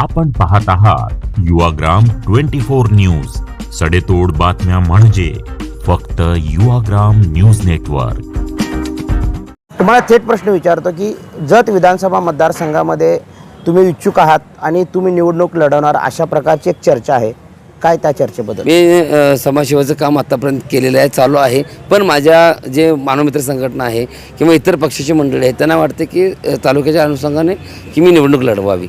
आपण पाहत आहात युवाग्राम ट्वेंटी फोर न्यूज. सडेतोड बातम्या म्हणजे फक्त युवाग्राम न्यूज नेटवर्क. तुम्हाला थेट प्रश्न विचारतो की जत विधानसभा मतदारसंघामध्ये तुम्ही इच्छुक आहात आणि तुम्ही निवडणूक लढवणार अशा प्रकारची एक चर्चा आहे. काय त्या चर्चेबद्दल? मी अ, समाजसेवेचं काम आत्तापर्यंत केलेलं आहे चालू आहे. पण माझ्या जे मानवमित्र संघटना आहे किंवा इतर पक्षाची मंडळी आहेत त्यांना वाटते की अ, तालुक्याच्या अनुषंगाने की मी निवडणूक लढवावी.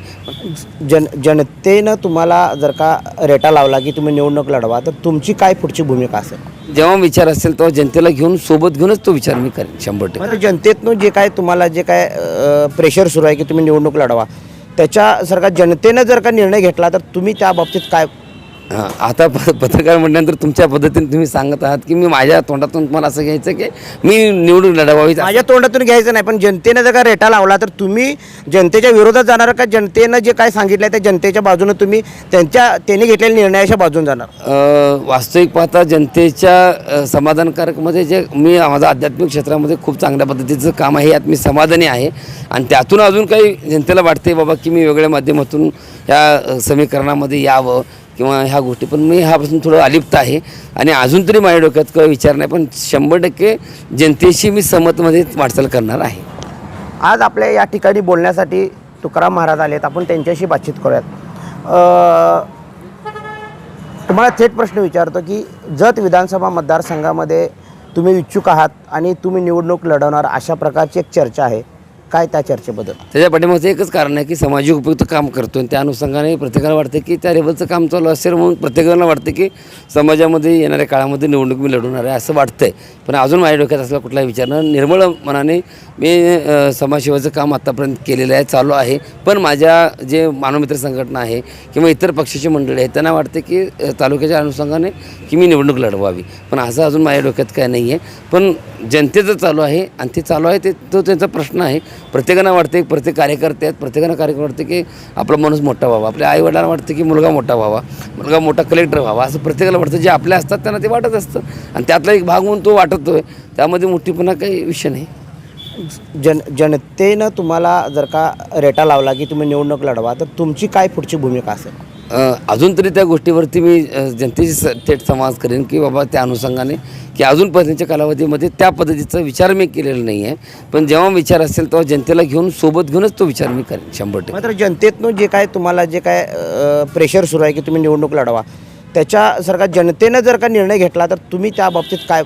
जन जनतेनं तुम्हाला जर का रेटा लावला की तुम्ही निवडणूक लढवा तर तुमची काय पुढची भूमिका असेल? जेव्हा विचार असेल तेव्हा जनतेला घेऊन सोबत घेऊनच तो विचार मी करेन शंभर टक्के. म्हणजे जनतेतनं जे काय तुम्हाला जे काय प्रेशर सुरू आहे की तुम्ही निवडणूक लढवा त्याच्यासारखा जनतेनं जर का निर्णय घेतला तर तुम्ही त्या बाबतीत काय हां आता प पत्रकार म्हटल्यानंतर तुमच्या पद्धतीने तुम्ही सांगत आहात की मी माझ्या तोंडातून तुम्हाला असं घ्यायचं की मी निवडणूक लढवावी माझ्या तोंडातून घ्यायचं नाही पण जनतेनं जर का रेटा लावला तर तुम्ही जनतेच्या विरोधात जाणार का जनतेनं जे काय सांगितलं आहे त्या जनतेच्या बाजूनं तुम्ही त्यांच्या त्यांनी घेतलेल्या निर्णयाच्या बाजून जाणार? वास्तविक पाहता जनतेच्या समाधानकारकमध्ये जे मी माझं आध्यात्मिक क्षेत्रामध्ये खूप चांगल्या पद्धतीचं काम आहे यात मी समाधानी आहे. आणि त्यातून अजून काही जनतेला वाटते बाबा की मी वेगळ्या माध्यमातून अ, समीकरणामध्ये यावं. किंवा ह्या गोष्टी. पण मी ह्यापासून थोडं अलिप्त आहे. आणि अजून तरी माझ्या डोक्यात काही विचार नाही पण शंभर टक्के जनतेशी मी समतमध्ये वाटचाल करणार आहे. आज आपल्या या ठिकाणी बोलण्यासाठी तुकाराम महाराज आलेत. आपण त्यांच्याशी बातचीत करूयात. अ, तुम्हाला थेट प्रश्न विचारतो की जत विधानसभा मतदारसंघामध्ये तुम्ही इच्छुक आहात आणि तुम्ही निवडणूक लढवणार अशा प्रकारची एक चर्चा आहे. काय त्या चर्चेबद्दल? त्याच्या पाठीमागचं एकच कारण आहे की सामाजिक उपयुक्त काम करतो आणि त्या अनुषंगाने प्रत्येकाला वाटतं की त्या लेवलचं काम चालू असेल म्हणून प्रत्येकाला वाटतं की समाजामध्ये येणाऱ्या काळामध्ये निवडणूक मी लढवणार आहे असं वाटतंय. पण अजून माझ्या डोक्यात असला कुठलाही विचार न निर्मळ मनाने मी समाजसेवाचं समाजसेवेचं काम आत्तापर्यंत केलेलं आहे चालू आहे. पण माझ्या जे मानवमित्र संघटना आहे किंवा इतर पक्षाची मंडळी आहेत त्यांना वाटते की तालुक्याच्या अनुषंगाने की मी निवडणूक लढवावी. पण असं अजून माझ्या डोक्यात काय नाही आहे पण जनतेचं चालू आहे आणि ते चालू आहे ते तो त्यांचा प्रश्न आहे. प्रत्येकानं वाटते प्रत्येक कार्यकर्ते आहेत प्रत्येकांना कार्यकर्ते वाटते की आपला माणूस मोठा व्हावा. आपल्या आईवडिलांना वाटतं की मुलगा मोठा व्हावा मुलगा मोठा कलेक्टर व्हावा. असं प्रत्येकाला वाटतं. जे आपल्या असतात त्यांना ते वाटत असतं. आणि त्यातला एक भाग म्हणून तो वाटतोय. त्यामध्ये मोठीपणा काही विषय नाही. जन जनतेनं तुम्हाला जर का रेटा लावला की तुम्ही निवडणूक लढवा तर तुमची काय पुढची भूमिका असेल? अजून तरी त्या गोष्टीवरती मी जनतेशी थेट संवाद करेन की बाबा त्या अनुषंगाने की अजूनपर्यंतच्या कालावधीमध्ये त्या पद्धतीचा विचार मी केलेला नाही आहे. पण जेव्हा विचार असेल तेव्हा जनतेला घेऊन सोबत घेऊनच तो विचार मी करेन शंभर टक्के. मात्र जनतेतनं जे काय तुम्हाला जे काय प्रेशर सुरू आहे की तुम्ही निवडणूक लढवा त्याच्यासारखा जनतेनं जर का निर्णय घेतला तर तुम्ही त्या बाबतीत काय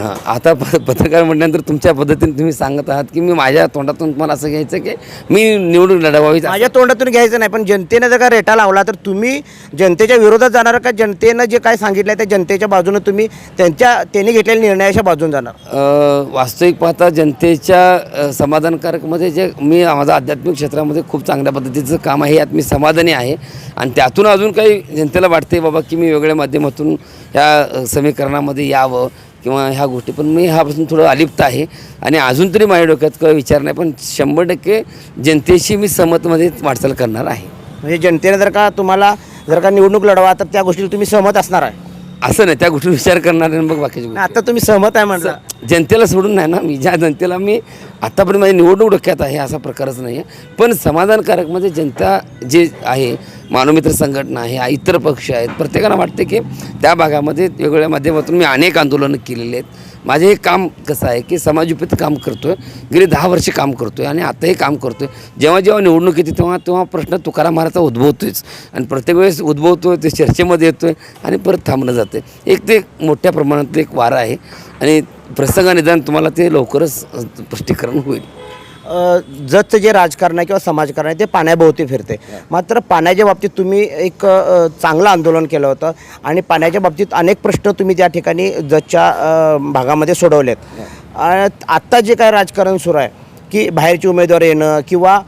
हां आता प पत्रकार म्हटल्यानंतर तुमच्या पद्धतीने तुम्ही सांगत आहात की मी माझ्या तोंडातून तुम्हाला असं घ्यायचं की मी निवडणूक लढवावी. माझ्या तोंडातून घ्यायचं नाही पण जनतेनं जर का रेटा लावला तर तुम्ही जनतेच्या विरोधात जाणार का? जनतेनं जे काय सांगितलं आहे त्या जनतेच्या बाजूनं तुम्ही त्यांच्या त्यांनी घेतलेल्या निर्णयाच्या बाजून जाणार. अ, वास्तविक पाहता जनतेच्या अ, समाधानकारकमध्ये जे मी माझं आध्यात्मिक क्षेत्रामध्ये खूप चांगल्या पद्धतीचं काम आहे यात मी समाधानी आहे. आणि त्यातून अजून काही जनतेला वाटते बाबा की मी वेगळ्या माध्यमातून अ, समीकरणामध्ये यावं. किंवा ह्या गोष्टी. पण मी ह्यापासून थोडं अलिप्त आहे. आणि अजून तरी माझ्या डोक्यात काही विचार नाही पण शंभर टक्के जनतेशी मी सहमतमध्ये वाटचाल करणार आहे. म्हणजे जनतेनं जर का तुम्हाला जर का निवडणूक लढवा तर त्या गोष्टीला तुम्ही सहमत असणार आहे. असं नाही त्या गोष्टी विचार करणार आहे मग बाकीच्या गोष्टी. आता तुम्ही सहमत आहे म्हटलं जनतेला सोडून नाही ना मी ज्या जनतेला मी आत्तापर्यंत माझी निवडणूक डोक्यात आहे असा प्रकारच नाही आहे. पण समाधानकारक म्हणजे जनता जे आहे मानवमित्र संघटना आहे इतर पक्ष आहेत प्रत्येकाला वाटते की त्या भागामध्ये वेगवेगळ्या माध्यमातून मी अनेक आंदोलनं केलेली आहेत. माझे हे काम कसं आहे की समाजोपित काम करतो आहे गेली दहा वर्षे काम करतो आहे आणि आताही काम करतो आहे जेव्हा जेव्हा निवडणूक येते तेव्हा तेव्हा प्रश्न तुकाराम महाराजचा उद्भवतोच आणि प्रत्येक वेळेस उद्भवतो ते चर्चेमध्ये येतो आहे आणि परत थांबणं जाते एक ते मोठ्या प्रमाणातलं एक वारा आहे. आणि प्रसंगानिदान तुम्हाला ते लवकरच स्पष्टीकरण होईल. अ, जतचं जे राजकारण आहे किंवा समाजकारण आहे ते पाण्याभोवती फिरते. मात्र पाण्याच्या बाबतीत तुम्ही एक चांगलं आंदोलन केलं होतं आणि पाण्याच्या बाबतीत अनेक प्रश्न तुम्ही त्या ठिकाणी जतच्या भागामध्ये सोडवलेत. आत्ता जे काय राजकारण सुरू आहे की बाहेरचे उमेदवार येणं किंवा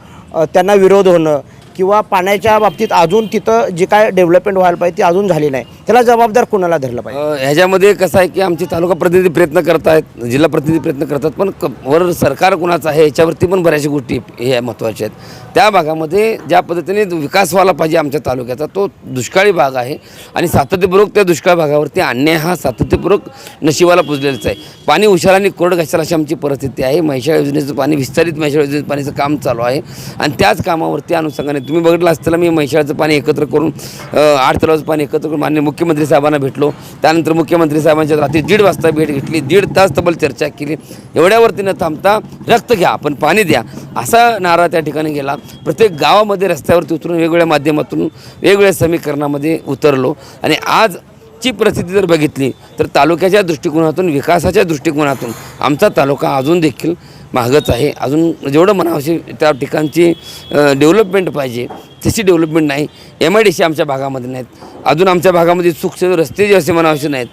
त्यांना विरोध होणं किंवा पाण्याच्या बाबतीत अजून तिथं जे काय डेव्हलपमेंट व्हायला पाहिजे ती अजून झाली नाही. त्याला जबाबदार कोणाला धरलं पाहिजे? ह्याच्यामध्ये कसं आहे की आमचे तालुका प्रतिनिधी प्रयत्न करत आहेत जिल्हा प्रतिनिधी प्रयत्न करतात पण क वर सरकार कुणाचं आहे याच्यावरती पण बऱ्याचशा गोष्टी हे महत्त्वाच्या आहेत. त्या भागामध्ये ज्या पद्धतीने विकास व्हायला पाहिजे आमच्या तालुक्याचा तो दुष्काळी भाग आहे आणि सातत्यपूर्वक त्या दुष्काळ भागावरती अन्याय हा सातत्यपूर्वक नशिबाला पुजलेलाच आहे. पाणी उशाला आणि कोरड घासाल अशी आमची परिस्थिती आहे. म्हैशाळ योजनेचं पाणी विस्तारित म्हैशाळ योजनेचं पाणीचं काम चालू आहे. आणि त्याच कामावरती अनुषंगाने तुम्ही बघितलं असताना मी म्हैशाळचं पाणी एकत्र करून आठ तलावाचं पाणी एकत्र करून मान्य मुख्यमंत्री साहेबांना भेटलो. त्यानंतर मुख्यमंत्री साहेबांच्या रात्री दीड वाजता भेट घेतली. दीड तास तब्बल चर्चा केली. एवढ्यावरती न थांबता रक्त घ्या पण पाणी द्या असा नारा त्या ठिकाणी गेला. प्रत्येक गावामध्ये रस्त्यावरती उतरून वेगवेगळ्या माध्यमातून वेगवेगळ्या समीकरणामध्ये उतरलो. आणि आज ची परिस्थिती जर बघितली तर तालुक्याच्या दृष्टिकोनातून विकासाच्या दृष्टिकोनातून आमचा तालुका अजून देखील मागच आहे. अजून जेवढं म्हणावं त्या ठिकाणची डेव्हलपमेंट पाहिजे तशी डेव्हलपमेंट नाही. एम आय डी सी आमच्या भागामध्ये नाहीत. अजून आमच्या भागामध्ये सुखसेव रस्ते जे असे म्हणावसे नाहीत.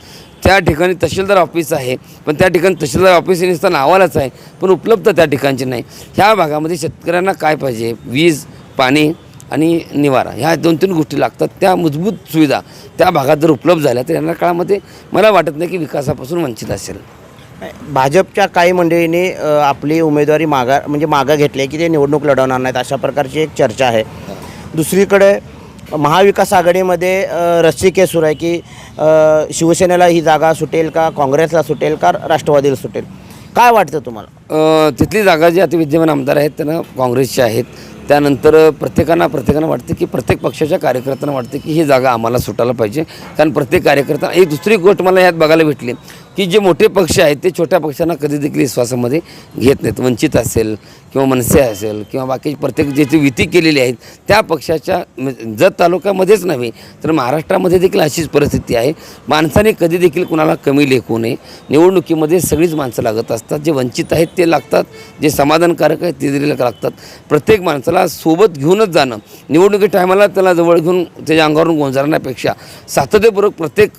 त्या ठिकाणी तहसीलदार ऑफिस आहे. पण त्या ठिकाणी तहसीलदार ऑफिस हे नुसतं नावालाच आहे. पण उपलब्ध त्या ठिकाणची नाही. ह्या भागामध्ये शेतकऱ्यांना काय पाहिजे? वीज पाणी आणि निवारा. ह्या दोन तीन गोष्टी लागतात. त्या मूलभूत सुविधा त्या भागात जर उपलब्ध झाल्या तर येणाऱ्या काळामध्ये मला वाटत नाही की विकासापासून वंचित असेल. भाजपच्या काही मंडळींनी आपली उमेदवारी मागा म्हणजे मागं घेतली आहे की ते निवडणूक लढवणार नाहीत अशा प्रकारची एक चर्चा आहे. दुसरीकडे महाविकास आघाडीमध्ये रस्सी रस्सीकेस सुरू आहे की शिवसेनेला ही जागा सुटेल का काँग्रेसला सुटेल का राष्ट्रवादीला सुटेल? काय वाटतं तुम्हाला? तिथली जागा जी आता विद्यमान आमदार आहेत त्यांना काँग्रेसचे आहेत. त्यानंतर प्रत्येकांना प्रत्येकानं वाटतं की प्रत्येक पक्षाच्या कार्यकर्त्यांना वाटतं की ही जागा आम्हाला सुटायला पाहिजे. कारण प्रत्येक कार्यकर्ता एक दुसरी गोष्ट मला यात बघायला भेटली. की जे मोठे पक्ष आहेत ते छोट्या पक्षांना कधी देखील विश्वासामध्ये घेत नाहीत वंचित असेल किंवा मनसे असेल किंवा बाकी प्रत्येक जे विती केलेली आहेत त्या पक्षाच्या जत तालुक्यामध्येच नव्हे तर महाराष्ट्रामध्ये देखील अशीच परिस्थिती आहे. माणसाने कधी देखील कुणाला कमी लेखू नये. निवडणुकीमध्ये सगळीच माणसं लागत असतात जे वंचित आहेत ते लागतात जे समाधानकारक आहेत ते देखील लागतात. प्रत्येक माणसाला सोबत घेऊनच जाणं. निवडणुकी टायमाला त्याला जवळ घेऊन त्याच्या अंगावरून गोंजारण्यापेक्षा सातत्यपूर्वक प्रत्येक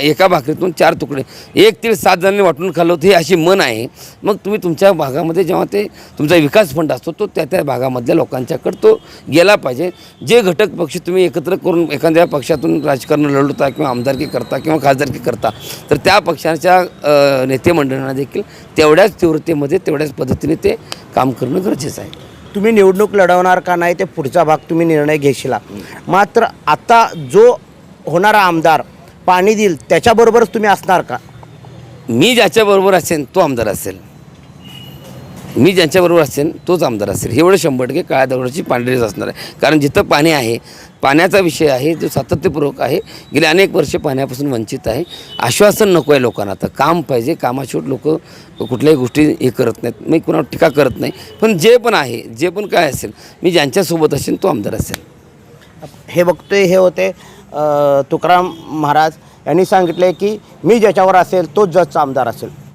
एका भाकरीतून चार तुकडे. एक तीळ सात जणांनी वाटून खाल्लं होतं हे अशी मन आहे. मग तुम्ही तुमच्या भागामध्ये जेव्हा ते तुमचा विकास फंड असतो तो त्या त्या भागामधल्या लोकांच्याकडे तो गेला पाहिजे. जे घटक पक्ष तुम्ही एकत्र करून एखाद्या पक्षातून राजकारण लढवता किंवा आमदारकी करता किंवा खासदारकी करता तर त्या पक्षाच्या नेतेमंडळांना देखील तेवढ्याच तीव्रतेमध्ये तेवढ्याच पद्धतीने ते काम करणं गरजेचं आहे. तुम्ही निवडणूक लढवणार का नाही ते पुढचा भाग तुम्ही निर्णय घेशीला. मात्र आता जो होणारा आमदार पाणी देईल त्याच्याबरोबरच तुम्ही असणार का? मी ज्याच्याबरोबर असेन तो आमदार असेल. मी ज्यांच्याबरोबर असेन तोच आमदार असेल. हे एवढं शंभर टक्के काळ्या दगडाची पांढरीच असणार आहे. कारण जिथं पाणी आहे पाण्याचा विषय आहे जो सातत्यपूर्वक आहे गेले अनेक वर्ष पाण्यापासून वंचित आहे. आश्वासन नको आहे लोकांना आता. काम पाहिजे कामाशिवट लोक कुठल्याही गोष्टी हे करत नाहीत. मी कुणावर टीका करत नाही. पण जे पण आहे जे पण काय असेल मी ज्यांच्यासोबत असेल तो आमदार असेल. हे बघतोय हे होते तुकाराम महाराज यांनी सांगितले की मी ज्याच्यावर असेल तोच जजचा आमदार असेल.